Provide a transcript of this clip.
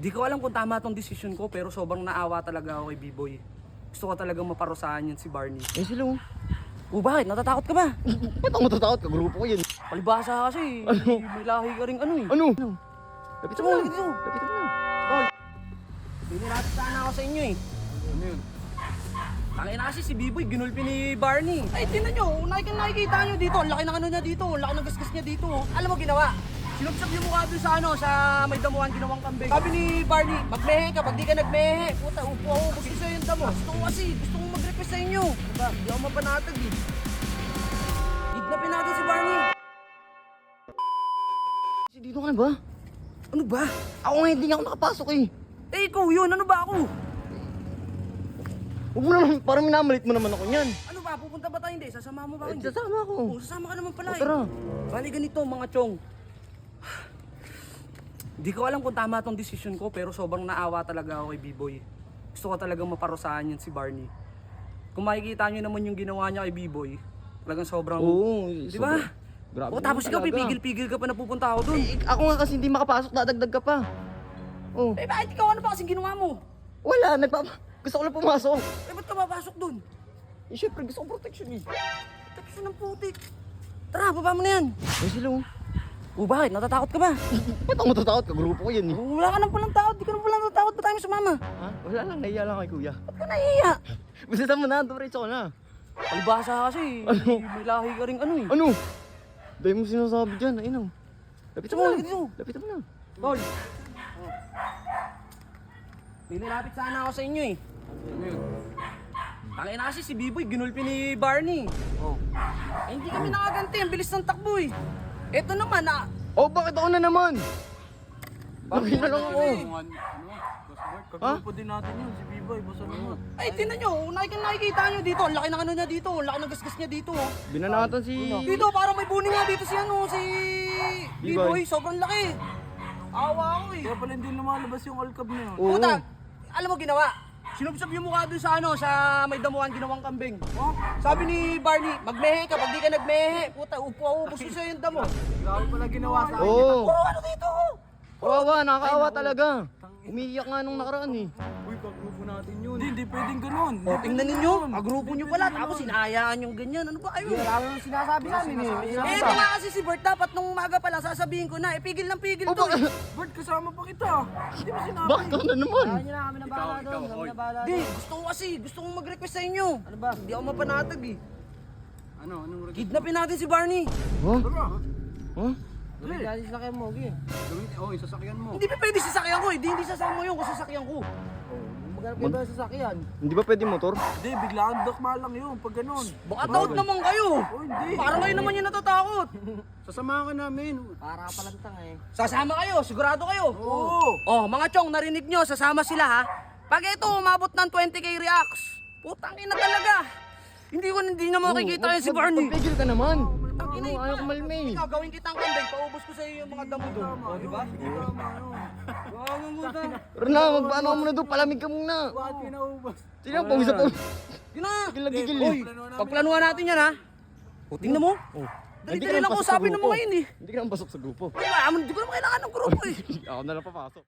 Di ko alam kung tama tong decision ko pero sobrang naawa talaga ako kay B-Boy. Gusto ko talagang maparusahan yan si Barney. Eh sila oh. O bakit? Natatakot ka ba? Ba't ako matatakot ka? Grupo ko yan. Palibasa kasi. Ano? May lahi ka rin ano eh. Ano? Ano? Lapitan mo na. Dito. Lapitan mo na. Binilapit sana ako sa inyo eh. Ano yun? Tangin na kasi si B-Boy, ginulpi ni Barney. Ay, tinan nyo, nakik nakikita nyo dito. Ang laki ng ano niya dito, ang laki ng gasgas niya dito. Alam mo ginawa? Sinubsab yung mukha doon sa ano, sa may damuhan, ginawang kambing. Sabi ni Barney, magmehe ka, pag di ka nagmehe, puta, upo ako, gusto sa'yo yung damo. Gusto ko kasi, gusto kong mag-request sa inyo. Diba? Hindi ako mapanatag eh. Kidnapin natin si Barney. Kasi dito ka na ba? Ano ba? Ako nga hindi ako nakapasok eh. Eh, ikaw yun, ano ba ako? Huwag mo naman, parang minamalit mo naman ako niyan. Ano ba, pupunta ba tayo hindi? Sasama mo ba ako Eh, hindi? sasama ako. Oo, sasama ka naman pala O, eh. tara. Bali ganito mga chong. Di ko alam kung tama tong decision ko pero sobrang naawa talaga ako kay B-Boy. Gusto ko talagang maparusahan yan si Barney. Kung makikita nyo naman yung ginawa niya kay B-Boy, talagang sobrang... Oo. Di ba? Grabe O tapos ikaw pipigil-pigil ka pa na pupunta ako dun. Eh, ako nga kasi hindi makapasok, dadagdag ka pa. Oh. Eh bakit ikaw ano ba kasing ginawa mo? Wala, nagpapa... Gusto ko lang pumasok. Eh ba't ka papasok dun? Eh, syempre, gusto ko protection eh. Tapos ng putik. Tara, baba mo na yan. Eh, sila oh. O bakit? Natatakot ka ba? Ba't ako matatakot ka? Grupo ko yan eh. Wala ka nang palang takot. Di ka nang palang natatakot. Ba't tayo sumama? Ha? Wala lang, nahiya lang kay kuya. Ba't ka nahihiya? Basta mo na, dumiretso ko na. Palibasa kasi. Ano? May lahi ka rin ano eh. Ano? Dahil mo sinasabi dyan, ayun oh. Lapitan mo dito? Lapitan mo na. Tol. Nililapit sana ako sa inyo eh. Tangin na kasi si B-Boy, ginulpi ni Barney. Oh. Eh, hindi kami nakaganti, ang bilis ng takbo eh. Eto naman ah. Oh, bakit ako na naman? Bakit na lang ako? Ha? Kagrupo din natin yun, si Biboy, basta naman. Ay, tinan nyo, nakik nakikita nyo dito. Ang laki ng ano niya dito, ang laki ng gasgas niya dito. oh. Binanatan si... Dito, parang may buning nga dito si ano, si. B-Boy. Sobrang laki. Awa ako eh. Kaya pala hindi lumalabas yung all cab na yun. Oo. Puta, alam mo ginawa? Sinubsob yung mukha doon sa ano, sa may damuhan ginawang kambing. Oh, sabi ni Barney, magmehe ka, pag di ka nagmehe, puta, upo ko sa'yo yung damo. Grabe pala ginawa sa akin. Oo. Puro ano dito? Kawawa, nakakaawa talaga. Umiiyak nga nung nakaraan eh. Uy, yun. Hindi, pwedeng ganun. O, tingnan ninyo, agrupo nyo pala, tapos sinayaan yung ganyan. Ano ba kayo? Wala nang sinasabi sa amin eh. Eh, ito nga kasi si Bert, dapat nung umaga pala, sasabihin ko na, eh, pigil ng pigil Oh, to. eh. Bert, kasama pa kita. Hindi mo sinabi. Bakit ako na naman? Kanya na kami na bahala doon, kami na bahala Di, gusto ko kasi, gusto kong mag-request sa inyo. Ano ba? Hindi ako mapanatag eh. Ano, anong request? Kidnapin natin si Barney. Huh? Tara. Huh? Dali, dali sila kayo mo, okay? Gawin, oh, yung sasakyan mo. Hindi pa pwede sasakyan ko, hindi hindi sasama yun kung sasakyan ko. Maghanap kayo ba sasakyan? Hindi ba pwede motor? Hindi, biglaan dakma lang yun, pag ganun. Baka taot naman kayo. Oh, hindi. Parang kayo naman yung natatakot. Sasamahan ka namin. Para palantang eh. Sasama kayo, sigurado kayo. Oo. Oh, mga chong, narinig nyo, sasama sila ha. Pag ito umabot ng 20k reacts, putang ina talaga. Hindi ko hindi na makikita yun si Barney. Pagpigil ka naman. Ang ina, Ayaw ko malmay. Ikaw, gawin kitang kambing, paubos ko sa iyo yung mga damo doon. Oh, di ba? Wow, mo ta. Rana, magpaano ka muna doon, palamig ka muna. Bakit pinaubos? Tingnan, pawisa pa. Yun na. Gigil na gigil Uy, eh. pagplanuhan natin yan ha. O, tingnan mo. Oh. Dali-dali lang kausapin ng mga yun eh. Hindi ka naman pasok sa grupo. Diba, hindi ko naman kailangan ng grupo eh. Ako na lang papasok.